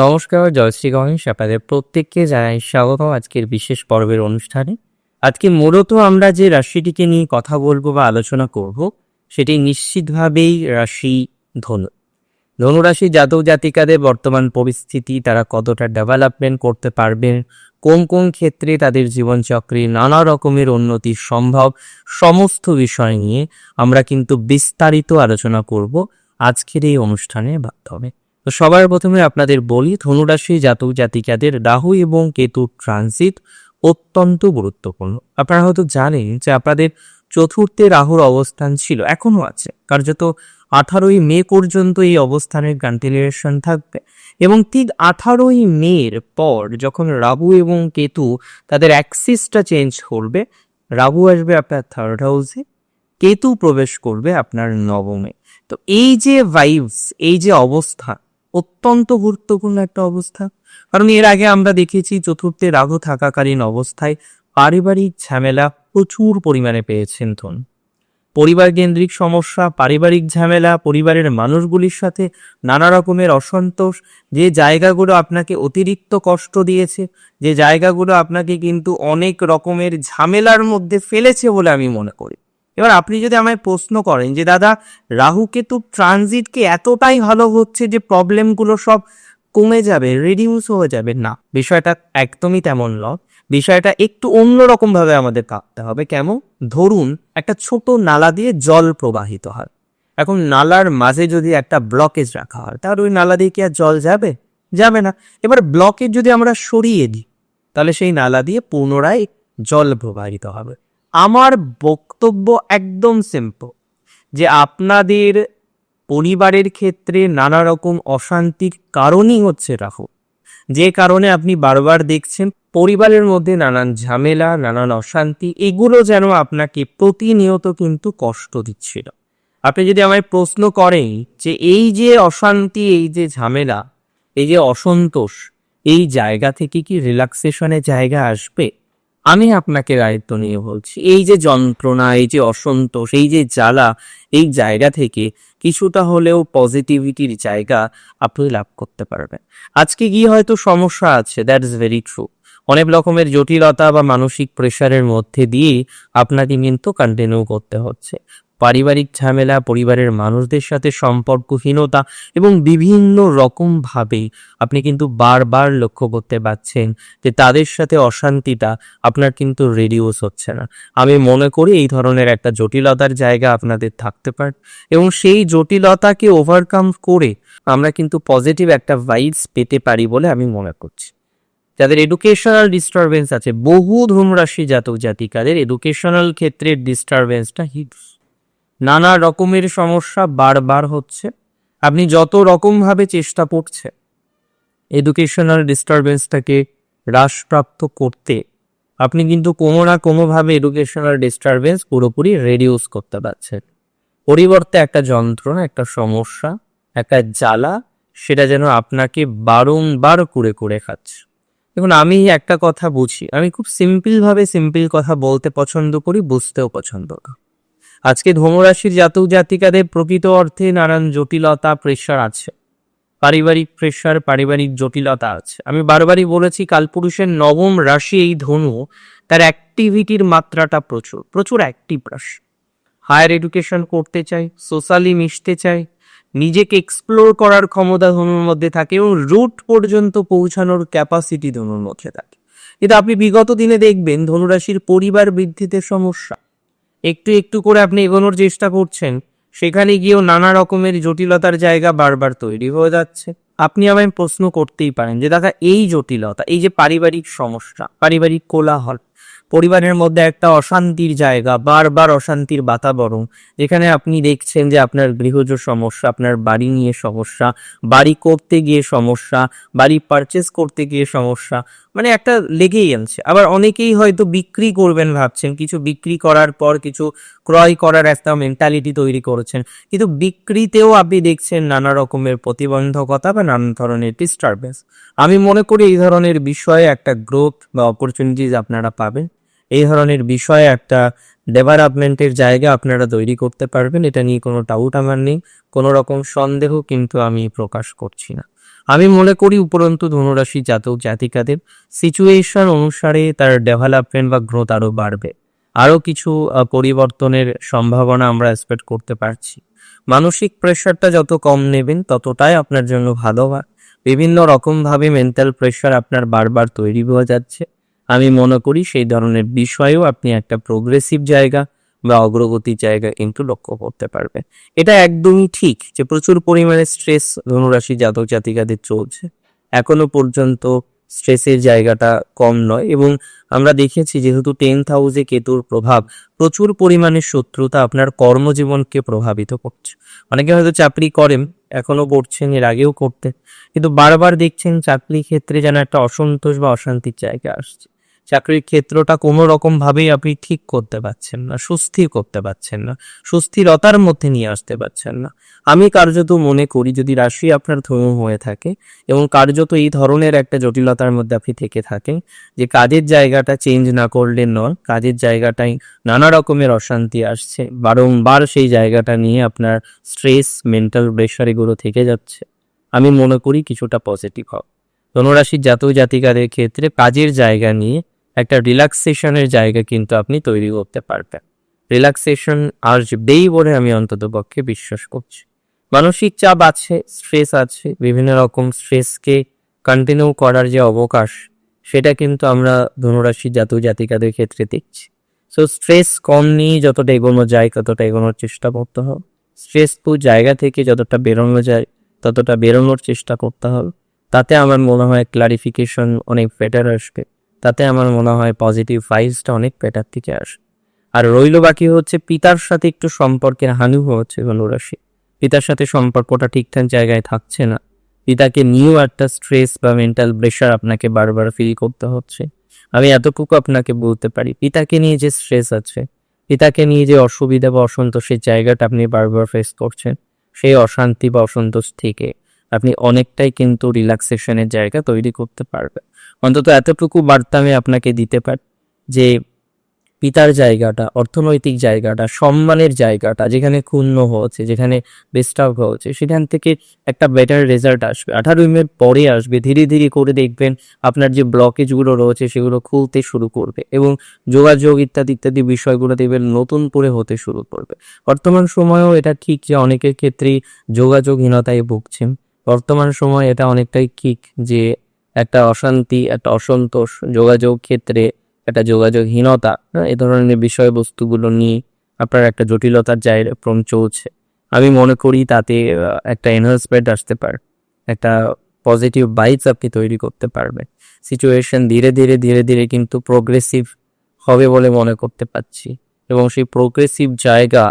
নমস্কার জয়শ্রী গণেশ। আপনাদের প্রত্যেককে জানাই স্বাগত আজকের বিশেষ পর্বের অনুষ্ঠানে। আজকে মূলত আমরা যে রাশিটিকে নিয়ে কথা বলব বা আলোচনা করব, সেটি নিশ্চিতভাবেই রাশি ধনু। ধনুরাশি জাতক জাতিকাদের বর্তমান পরিস্থিতি, তারা কতটা ডেভেলপমেন্ট করতে পারবেন, কোন কোন ক্ষেত্রে তাদের জীবনচক্রে নানা রকমের উন্নতি সম্ভব, সমস্ত বিষয় নিয়ে আমরা কিন্তু বিস্তারিত আলোচনা করব আজকের এই অনুষ্ঠানের মাধ্যমে। তো সবার প্রথমে আপনাদের বলি, ধনুরাশি জাতক জাতিকাদের রাহু এবং কেতু ট্রানজিট অত্যন্ত গুরুত্বপূর্ণ। আপনারা হয়তো জানেন যে আপনাদের চতুর্থে রাহুর অবস্থান ছিল এখনও আছে। কার্যত আঠারোই মে পর্যন্ত এই অবস্থানের কন্টিনিউশন থাকবে এবং ঠিক আঠারোই মের পর যখন রাহু এবং কেতু তাদের অ্যাক্সিসটা চেঞ্জ করবে, রাহু আসবে আপনার থার্ড হাউসে কেতু প্রবেশ করবে আপনার নবমে। তো এই যে ভাইবস এই যে অবস্থা অত্যন্ত গুরুত্বপূর্ণ একটা অবস্থা। কারণ এর আগে আমরা দেখেছি চতুর্থে রাহু থাকাকালীন অবস্থায় পারিবারিক ঝামেলা প্রচুর পরিমাণে পেয়েছেন ধন। পরিবার কেন্দ্রিক সমস্যা, পারিবারিক ঝামেলা, পরিবারের মানুষগুলির সাথে নানা রকমের অসন্তোষ, যে জায়গাগুলো আপনাকে অতিরিক্ত কষ্ট দিয়েছে, যে জায়গাগুলো আপনাকে কিন্তু অনেক রকমের ঝামেলার মধ্যে ফেলেছে বলে আমি মনে করি। এবার আপনি যদি আমায় প্রশ্ন করেন যে, দাদা রাহু কেতু ট্রানজিটকে এতটাই ভালো হচ্ছে যে প্রবলেমগুলো সব কমে যাবে রিডিউস হয়ে যাবে। না, বিষয়টা একদমই তেমন নয়। বিষয়টা একটু অন্যরকম ভাবে আমাদের কাঁপতে হবে। কেমন? ধরুন, একটা ছোট নালা দিয়ে জল প্রবাহিত হয়। এখন নালার মাঝে যদি একটা ব্লকেজ রাখা হয়, তাহলে ওই নালা দিয়ে কি আর জল যাবে? যাবে না। এবার ব্লকেজ যদি আমরা সরিয়ে দিই, তাহলে সেই নালা দিয়ে পুনরায় জল প্রবাহিত হবে। আমার বক্তব্য একদম সিম্পল যে আপনাদের পরিবারের ক্ষেত্রে নানা রকম অশান্তির কারণই হচ্ছে রাহু। যে কারণে আপনি বারবার দেখছেন পরিবারের মধ্যে নানান ঝামেলা, নানান অশান্তি, এগুলো যেন আপনাকে প্রতিনিয়ত কিন্তু কষ্ট দিচ্ছিল। আপনি যদি আমায় প্রশ্ন করেন যে এই যে অশান্তি, এই যে ঝামেলা, এই যে অসন্তোষ, এই জায়গা থেকে কি রিল্যাক্সেশনের জায়গা আসবে? আমি আপনাকে দায়িত্ব নিয়ে বলছি, এই যে যন্ত্রণা, এই যে অসন্তোষ, এই যে জ্বালা, এই জায়গা থেকে কিছুটা হলেও পজিটিভিটির জায়গা আপনি লাভ করতে পারবেন। আজকে গিয়ে হয়তো সমস্যা আছে দ্যাট ইজ ভেরি ট্রু অনেক রকমের জটিলতা বা মানসিক প্রেশারের মধ্যে দিয়ে আপনাকে কিন্তু কন্টিনিউ করতে হচ্ছে। পারিবারিক ঝামেলা, পরিবারের মানুষদের সাথে সম্পর্কহীনতা এবং বিভিন্ন রকম ভাবে আপনি কিন্তু বারবার লক্ষ্য করতে পারছেন যে তাদের সাথে অশান্তিটা আপনার কিন্তু রেডিউস হচ্ছে না। আমি মনে করি এই ধরনের একটা জটিলতার জায়গা আপনাদের থাকতে পারে এবং সেই জটিলতাকে ওভারকাম করে আমরা কিন্তু পজিটিভ একটা ভাইবস পেতে পারি বলে আমি মনে করছি। যাদের এডুকেশনাল ডিস্টারবেন্স আছে, বহু ধূমরাশি জাতক জাতিকাদের এডুকেশনাল ক্ষেত্রের ডিস্টারবেন্সটা হিটস নানা রকমের সমস্যা বারবার হচ্ছে। আপনি যত রকমভাবে চেষ্টা করছে এডুকেশনাল ডিস্টারবেন্সটাকে হ্রাসপ্রাপ্ত করতে, আপনি কিন্তু কোনো না কোনোভাবে এডুকেশনাল ডিস্টারবেন্স পুরোপুরি রেডিউস করতে পারছেন। পরিবর্তে একটা যন্ত্রণা, একটা সমস্যা, একটা জ্বালা, সেটা যেন আপনাকে বারংবার করে করে খাচ্ছে। দেখুন, আমি একটা কথা বুঝি, আমি খুব সিম্পলভাবে সিম্পল কথা বলতে পছন্দ করি, বুঝতেও পছন্দ করি। আজকে ধনুরাশির জাতক জাতিকাদের প্রকৃত অর্থে নানান জটিলতা প্রেশার আছে। পারিবারিক প্রেশার পারিবারিক জটিলতা আছে। আমি বারবারই বলেছি, কালপুরুষের নবম রাশি এই ধনু, তার অ্যাক্টিভিটির মাত্রাটা প্রচুর প্রচুর অ্যাক্টিভ রাশি। হায়ার এডুকেশন করতে চাই সোশ্যালি মিশতে চাই নিজেকে এক্সপ্লোর করার ক্ষমতা ধনুর মধ্যে থাকে এবং রুট পর্যন্ত পৌঁছানোর ক্যাপাসিটি ধনুর মধ্যে থাকে। কিন্তু আপনি বিগত দিনে দেখবেন, ধনুরাশির পরিবার বৃদ্ধিতে সমস্যা। একটু একটু করে আপনি এগোনোর চেষ্টা করছেন, সেখানে গিয়েও নানা রকমের জটিলতার জায়গা বারবার তৈরি হয়ে যাচ্ছে। আপনি আমায় প্রশ্ন করতেই পারেন যে, দাদা, এই জটিলতা, এই যে পারিবারিক সমস্যা, পারিবারিক কোলাহল পরিবারের মধ্যে একটা অশান্তির জায়গা, বারবার অশান্তির বাতাবরণ, যেখানে আপনি দেখছেন যে আপনার গৃহজ সমস্যা, আপনার বাড়ি নিয়ে সমস্যা, বাড়ি করতে গিয়ে সমস্যা, বাড়ি পারচেস করতে গিয়ে সমস্যা মানে একটা লেগেই আছে। আবার অনেকেই হয়তো বিক্রি করবেন ভাবছেন, কিছু বিক্রি করার পর কিছু ক্রয় করার একটা মেন্টালিটি তৈরি করেছেন, কিন্তু বিক্রিতেও আপনি দেখছেন নানা রকমের প্রতিবন্ধকতা বা নানা ধরনের ডিস্টারবেন্স আমি মনে করি এই ধরনের বিষয়ে একটা গ্রোথ বা অপরচুনিটিস আপনারা পাবেন। এই ধরনের বিষয়ে একটা ডেভেলপমেন্টের জায়গা আপনারা তৈরি করতে পারবেন। এটা নিয়ে কোনো ডাউট আমার নেই, কোনো রকম সন্দেহ কিন্তু আমি প্রকাশ করছি না। আমি মনে করি উপরন্তু ধনুরাশি জাতক জাতিকাদের সিচুয়েশন অনুসারে তার ডেভেলপমেন্ট বা গ্রোথ আরও বাড়বে। আরও কিছু পরিবর্তনের সম্ভাবনা আমরা এক্সপেক্ট করতে পারছি। মানসিক প্রেশারটা যত কম নেবেন, ততটাই আপনার জন্য ভালো হয়। বিভিন্ন রকমভাবে মেন্টাল প্রেশার আপনার বারবার তৈরি হয়ে যাচ্ছে। আমি মনে করি সেই ধরনের বিষয়েও আপনি একটা প্রোগ্রেসিভ জায়গা বা অগ্রগতির জায়গা কিন্তু লক্ষ্য করতে পারবেন। এটা একদমই ঠিক যে প্রচুর পরিমাণে স্ট্রেস ধনুরাশি জাতক জাতিকাদের চলছে। এখনও পর্যন্ত স্ট্রেসের জায়গাটা কম নয় এবং আমরা দেখেছি যেহেতু টেন্থ হাউসে কেতুর প্রভাব, প্রচুর পরিমাণে শত্রুতা আপনার কর্মজীবনকে প্রভাবিত করছে। অনেকে হয়তো চাকরি করেন, এখনও করছেন, এর আগেও করতেন। কিন্তু বারবার দেখছেন চাকরি ক্ষেত্রে যেন একটা অসন্তোষ বা অশান্তির জায়গা আসছে। চাকরির ক্ষেত্রটা কোনো রকম ভাবেই আপনি ঠিক করতে পারছেন না, সুস্থির করতে পারছেন না, সুস্থিরতার মধ্যে নিয়ে আসতে পারছেন না। আমি কার্যত মনে করি, যদি রাশি আপনার ধনু হয়ে থাকে এবং কার্যত এই ধরনের একটা জটিলতার মধ্যে আপনি থেকে থাকেন যে কাজের জায়গাটা চেঞ্জ না করলে নয়, কাজের জায়গাটাই নানা রকমের অশান্তি আসছে, বারংবার সেই জায়গাটা নিয়ে আপনার স্ট্রেস মেন্টাল প্রেশার এগুলো থেকে যাচ্ছে। আমি মনে করি কিছুটা পজিটিভ হবে। ধনুরাশির জাতক জাতিকাদের ক্ষেত্রে কাজের জায়গা নিয়ে একটা রিল্যাক্সেশনের জায়গা কিন্তু আপনি তৈরি করতে পারবেন। রিল্যাক্সেশন আর আসবেই বলে আমি অন্তত পক্ষে বিশ্বাস করছি। মানসিক চাপ আছে স্ট্রেস আছে, বিভিন্ন রকম স্ট্রেসকে কন্টিনিউ করার যে অবকাশ, সেটা কিন্তু আমরা ধনুরাশি জাতু জাতিকাদের ক্ষেত্রে দেখছি। সো স্ট্রেস কম নিয়ে যতটা এগোনো যায়, ততটা এগোনোর চেষ্টা করতে হবে। স্ট্রেসফুল জায়গা থেকে যতটা বেরোনো যায়, ততটা বেরোনোর চেষ্টা করতে হবে। তাতে আমার মনে হয় ক্লারিফিকেশন অনেক বেটার আসবে। তাতে আমার মনে হয় পজিটিভ ভাইবসটা অনেক বেটার থেকে আসে। আর রইল বাকি হচ্ছে পিতার সাথে একটু সম্পর্কের হানি হচ্ছে ধনুরাশি পিতার সাথে সম্পর্কটা ঠিকঠাক জায়গায় থাকছে না। পিতাকে নিয়েও একটা স্ট্রেস বা মেন্টাল প্রেশার আপনাকে বারবার ফিল করতে হচ্ছে। আমি এতটুকু আপনাকে বলতে পারি, পিতাকে নিয়ে যে স্ট্রেস আছে, পিতাকে নিয়ে যে অসুবিধা বা অসন্তোষের জায়গাটা আপনি বারবার ফেস করছেন, সেই অশান্তি বা অসন্তোষ থেকে আপনি অনেকটাই কিন্তু রিল্যাক্সেশনের জায়গা তৈরি করতে পারবেন। অন্তত এতটুকু বার্তা আমি আপনাকে দিতে পারি যে পিতার জায়গাটা, অর্থনৈতিক জায়গাটা, সম্মানের জায়গাটা, যেখানে ক্ষুণ্ণ হচ্ছে, যেখানে ডিস্টার্ব হচ্ছে, সেখান থেকে একটা বেটার রেজাল্ট আসবে। আঠারো মিনিট পরে আসবে, ধীরে ধীরে করে দেখবেন আপনার যে ব্লকেজগুলো রয়েছে, সেগুলো খুলতে শুরু করবে এবং যোগাযোগ ইত্যাদি ইত্যাদি বিষয়গুলো দেখবেন নতুন করে হতে শুরু করবে। বর্তমান সময়েও এটা ঠিক যে অনেকের ক্ষেত্রেই যোগাযোগহীনতায় ভুগছেন। বর্তমান সময় এটা অনেকটাই ঠিক যে একটা অশান্তি একটা অসন্তোষ যোগাযোগ ক্ষেত্রে একটা যোগাযোগহীনতা হ্যাঁ, এ ধরনের বিষয়বস্তুগুলো নিয়ে আপনার একটা জটিলতার জায়গা ক্রম চলছে। আমি মনে করি তাতে একটা এনহান্সমেন্ট আসতে পারে একটা পজিটিভ ভাইবস আপনি তৈরি করতে পারবেন। সিচুয়েশন ধীরে ধীরে ধীরে ধীরে কিন্তু প্রোগ্রেসিভ হবে বলে মনে করতে পারছি। এবং সেই প্রোগ্রেসিভ জায়গা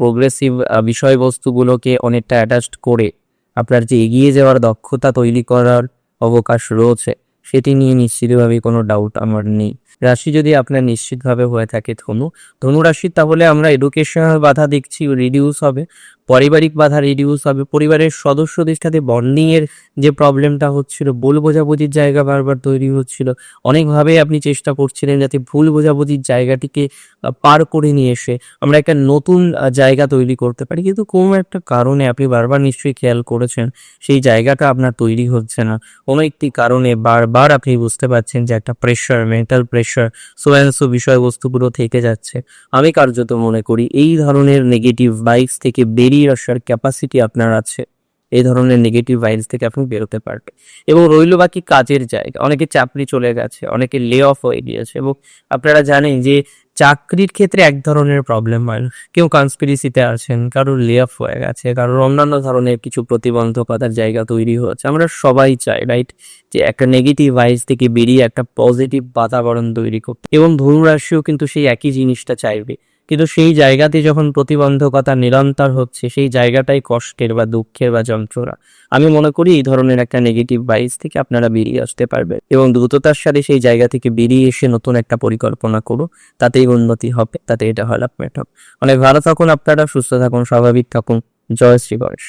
প্রোগ্রেসিভ বিষয়বস্তুগুলোকে অনেকটা অ্যাটাচড করে আপনার যে এগিয়ে যাওয়ার দক্ষতা তৈরি করার অবকাশ রয়েছে, সেটি নিয়ে নিশ্চিতভাবে কোনো ডাউট আমার নেই। রাশি যদি আপনার নিশ্চিতভাবে হয়ে থাকে ধনু ধনু রাশি তাহলে আমরা এডুকেশনাল বাধা দেখছি রিডিউস হবে। পারিবারিক বাধা রিডিউস হবে, পরিবারের সদস্যদের সাথে বন্ডিং এর যে প্রবলেমটা হচ্ছিল, ভুল বোঝাবুঝির জায়গা বারবার তৈরি হচ্ছিল। অনেকভাবে আপনি চেষ্টা করছিলেন যাতে ভুল বোঝাবুঝির জায়গাটিকে পার করে নিয়ে এসে আমরা একটা নতুন জায়গা তৈরি করতে পারি। কিন্তু কোনো একটা কারণে আপনি বারবার নিশ্চয়ই খেয়াল করেছেন, সেই জায়গাটা আপনার তৈরি হচ্ছে না। কোনো একটি কারণে বারবার আপনি বুঝতে পারছেন যে একটা প্রেশার মেন্টাল প্রেশার সোয়ানসো বিষয়বস্তুগুলো থেকে যাচ্ছে। আমি কার্যত মনে করি এই ধরনের নেগেটিভ ভাইবস থেকে বেরিয়ে আসার ক্যাপাসিটি আপনার আছে, এই ধরনের নেগেটিভ ভাইবস থেকে আপনি বেরোতে পারবেন। এবং রইল বাকি কাজের জায়গা। অনেকে চাকরি চলে গেছে, অনেকে লে অফ হয়ে গিয়েছে এবং আপনারা জানেন যে চাকরির ক্ষেত্রে এক ধরনের প্রবলেম হয়। কেউ কনস্পিরেসিতে আছেন, কারোর লে অফ হয়ে গেছে, কারোর অন্যান্য ধরনের কিছু প্রতিবন্ধকতার জায়গা তৈরি হয়েছে। আমরা সবাই চাই রাইট যে একটা নেগেটিভ ভাইস থেকে বেরিয়ে একটা পজিটিভ বাতাবরণ তৈরি করতে। এবং ধনুরাশিও কিন্তু সেই একই জিনিসটা চাইবে। কিন্তু সেই জায়গাতে যখন প্রতিবন্ধকতা নিরন্তর হচ্ছে, সেই জায়গাটাই কষ্টের বা দুঃখের বা যন্ত্রণা। আমি মনে করি এই ধরনের একটা নেগেটিভ বাইস থেকে আপনারা বেরিয়ে আসতে পারবেন এবং দ্রুততার সাথে সেই জায়গা থেকে বেরিয়ে এসে নতুন একটা পরিকল্পনা করো তাতেই উন্নতি হবে, তাতে এটা ডেভেলপমেন্ট হবে। অনেক ভালো থাকুন আপনারা, সুস্থ থাকুন, স্বাভাবিক থাকুন। জয় শ্রী গণেশ।